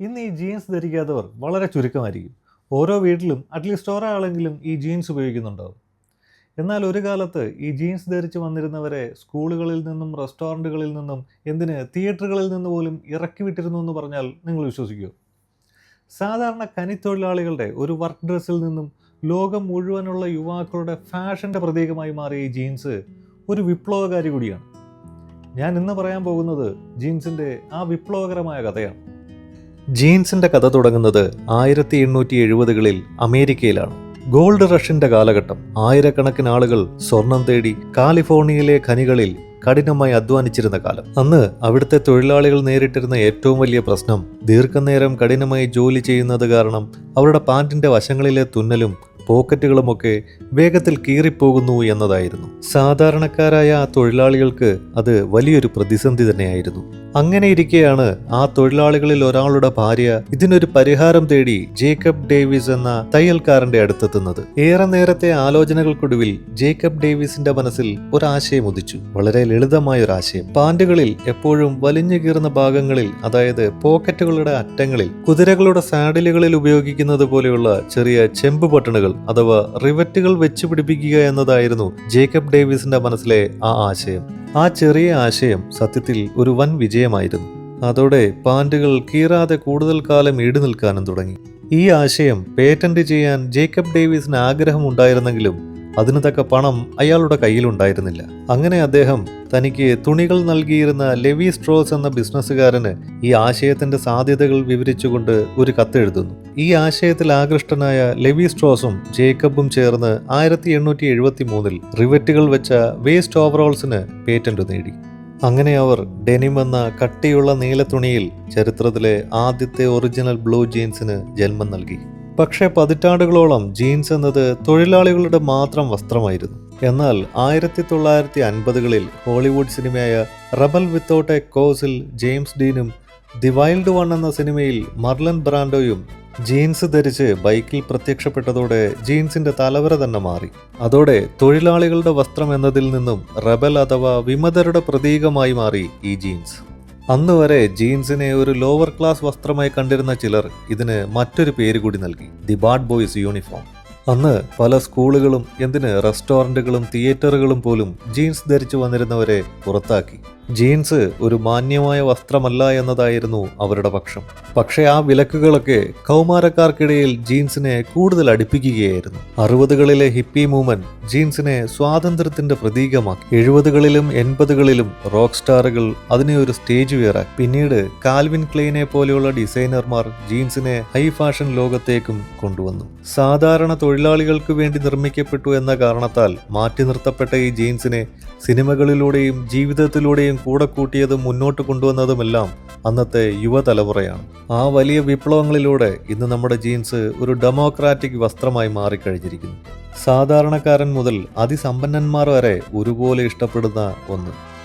ഇന്ന് ഈ ജീൻസ് ധരിക്കാത്തവർ വളരെ ചുരുക്കമായിരിക്കും. ഓരോ വീട്ടിലും അറ്റ്ലീസ്റ്റ് ഒരാളെങ്കിലും ഈ ജീൻസ് ഉപയോഗിക്കുന്നുണ്ടാവും. എന്നാൽ ഒരു കാലത്ത് ഈ ജീൻസ് ധരിച്ച് വന്നിരുന്നവരെ സ്കൂളുകളിൽ നിന്നും റെസ്റ്റോറന്റുകളിൽ നിന്നും എന്തിന് തിയേറ്ററുകളിൽ നിന്ന് പോലും ഇറക്കി വിട്ടിരുന്നു എന്ന് പറഞ്ഞാൽ നിങ്ങൾ വിശ്വസിക്കുമോ സാധാരണ കനിത്തൊഴിലാളികളുടെ ഒരു വർക്ക് ഡ്രസ്സിൽ നിന്നും ലോകം മുഴുവനുള്ള യുവാക്കളുടെ ഫാഷന്റെ പ്രതീകമായി മാറിയ ഈ ജീൻസ് ഒരു വിപ്ലവകാരി കൂടിയാണ്. ഞാൻ ഇന്ന് പറയാൻ പോകുന്നത് ജീൻസിന്റെ ആ വിപ്ലവകരമായ കഥയാണ്. ജീൻസിന്റെ കഥ തുടങ്ങുന്നത് ആയിരത്തി എണ്ണൂറ്റി എഴുപതുകളിൽ അമേരിക്കയിലാണ്. ഗോൾഡ് റഷിന്റെ കാലഘട്ടം ആയിരക്കണക്കിന് ആളുകൾ സ്വർണം തേടി കാലിഫോർണിയയിലെ ഖനികളിൽ കഠിനമായി അധ്വാനിച്ചിരുന്ന കാലം. അന്ന് അവിടുത്തെ തൊഴിലാളികൾ നേരിട്ടിരുന്ന ഏറ്റവും വലിയ പ്രശ്നം ദീർഘനേരം കഠിനമായി ജോലി ചെയ്യുന്നത് കാരണം അവരുടെ പാൻറിന്റെ വശങ്ങളിലെ തുന്നലും പോക്കറ്റുകളുമൊക്കെ വേഗത്തിൽ കീറിപ്പോകുന്നു എന്നതായിരുന്നു. സാധാരണക്കാരായ ആ തൊഴിലാളികൾക്ക് അത് വലിയൊരു പ്രതിസന്ധി തന്നെയായിരുന്നു. അങ്ങനെ ഇരിക്കെയാണ് ആ തൊഴിലാളികളിൽ ഒരാളുടെ ഭാര്യ ഇതിനൊരു പരിഹാരം തേടി ജേക്കബ് ഡേവിസ് എന്ന തയ്യൽക്കാരന്റെ അടുത്തെത്തുന്നത്. ഏറെ നേരത്തെ ആലോചനകൾക്കൊടുവിൽ ജേക്കബ് ഡേവിസിന്റെ മനസ്സിൽ ഒരാശയം ഉദിച്ചു വളരെ ലളിതമായ ഒരു ആശയം പാന്റുകളിൽ എപ്പോഴും വലിഞ്ഞു കീറുന്ന ഭാഗങ്ങളിൽ അതായത് പോക്കറ്റുകളുടെ അറ്റങ്ങളിൽ കുതിരകളുടെ സാഡിലുകളിൽ ഉപയോഗിക്കുന്നത് പോലെയുള്ള ചെറിയ ചെമ്പ് ബട്ടണുകൾ അഥവാ റിവറ്റുകൾ വെച്ച് പിടിപ്പിക്കുക എന്നതായിരുന്നു ജേക്കബ് ഡേവിസിന്റെ മനസ്സിലെ ആ ആശയം. ആ ചെറിയ ആശയം സത്യത്തിൽ ഒരു വൻ വിജയമായിരുന്നു. അതോടെ പാന്റുകൾ കീറാതെ കൂടുതൽ കാലം ഈട് നിൽക്കാനും തുടങ്ങി. ഈ ആശയം പേറ്റന്റ് ചെയ്യാൻ ജേക്കബ് ഡേവിസിന് ആഗ്രഹമുണ്ടായിരുന്നെങ്കിലും അതിന് തക്ക പണം അയാളുടെ കയ്യിലുണ്ടായിരുന്നില്ല. അങ്ങനെ അദ്ദേഹം തനിക്ക് തുണികൾ നൽകിയിരുന്ന ലെവി സ്ട്രോസ് എന്ന ബിസിനസ്സുകാരന് ഈ ആശയത്തിന്റെ സാധ്യതകൾ വിവരിച്ചുകൊണ്ട് ഒരു കത്തെഴുതുന്നു ഈ ആശയത്തിൽ ആകൃഷ്ടനായ ലെവി സ്ട്രോസും ജേക്കബും ചേർന്ന് ആയിരത്തി എണ്ണൂറ്റി എഴുപത്തി മൂന്നിൽ റിവറ്റുകൾ വെച്ച വേസ്റ്റ് ഓവറോൾസിന് പേറ്റന്റ് നേടി. അങ്ങനെ അവർ ഡെനിം എന്ന കട്ടിയുള്ള നീല തുണിയിൽ ചരിത്രത്തിലെ ആദ്യത്തെ ഒറിജിനൽ ബ്ലൂ ജീൻസിന് ജന്മം നൽകി. പക്ഷേ പതിറ്റാണ്ടുകളോളം ജീൻസ് എന്നത് തൊഴിലാളികളുടെ മാത്രം വസ്ത്രമായിരുന്നു. എന്നാൽ ആയിരത്തി തൊള്ളായിരത്തി അൻപതുകളിൽ ഹോളിവുഡ് സിനിമയായ റബൽ വിത്തൗട്ട് എ കോസിൽ ജെയിംസ് ഡീനും ദി വൈൽഡ് വൺ എന്ന സിനിമയിൽ മർലൻ ബ്രാൻഡോയും ജീൻസ് ധരിച്ച് ബൈക്കിൽ പ്രത്യക്ഷപ്പെട്ടതോടെ ജീൻസിന്റെ തലവര തന്നെ മാറി. അതോടെ തൊഴിലാളികളുടെ വസ്ത്രം എന്നതിൽ നിന്നും റബൽ അഥവാ വിമതരുടെ പ്രതീകമായി മാറി ഈ ജീൻസ്. അന്ന് വരെ ജീൻസിനെ ഒരു ലോവർ ക്ലാസ് വസ്ത്രമായി കണ്ടിരുന്ന ചിലർ ഇതിന് മറ്റൊരു പേര് കൂടി നൽകി. ദി ബാഡ് ബോയ്സ് യൂണിഫോം അന്ന് പല സ്കൂളുകളും എന്തിന് റെസ്റ്റോറന്റുകളും തിയേറ്ററുകളും പോലും ജീൻസ് ധരിച്ചു വന്നിരുന്നവരെ പുറത്താക്കി. ജീൻസ് ഒരു മാന്യമായ വസ്ത്രമല്ല എന്നതായിരുന്നു അവരുടെ പക്ഷം. പക്ഷേ ആ വിലക്കുകളൊക്കെ കൗമാരക്കാർക്കിടയിൽ ജീൻസിനെ കൂടുതൽ അടുപ്പിക്കുകയായിരുന്നു. അറുപതുകളിലെ ഹിപ്പി മൂവ്മെന്റ് ജീൻസിനെ സ്വാതന്ത്ര്യത്തിന്റെ പ്രതീകമാക്കി. എഴുപതുകളിലും എൺപതുകളിലും റോക്ക് സ്റ്റാറുകൾ അതിനെ ഒരു സ്റ്റേജ് വേറാക്കി പിന്നീട് കാൽവിൻ ക്ലെയിനെ പോലെയുള്ള ഡിസൈനർമാർ ജീൻസിനെ ഹൈ ഫാഷൻ ലോകത്തേക്കും കൊണ്ടുവന്നു. സാധാരണ തൊഴിലാളികൾക്ക് വേണ്ടി നിർമ്മിക്കപ്പെട്ടു എന്ന കാരണത്താൽ മാറ്റി നിർത്തപ്പെട്ട ഈ ജീൻസിനെ സിനിമകളിലൂടെയും ജീവിതത്തിലൂടെയും കൂടെ കൂട്ടിയതും മുന്നോട്ട് കൊണ്ടുവന്നതുമെല്ലാം അന്നത്തെ യുവതലമുറയാണ്. ആ വലിയ വിപ്ലവങ്ങളിലൂടെ ഇന്ന് നമ്മുടെ ജീൻസ് ഒരു ഡെമോക്രാറ്റിക് വസ്ത്രമായി മാറിക്കഴിഞ്ഞിരിക്കുന്നു. സാധാരണക്കാരൻ മുതൽ അതിസമ്പന്നന്മാർ വരെ ഒരുപോലെ ഇഷ്ടപ്പെടുന്ന ഒന്ന്.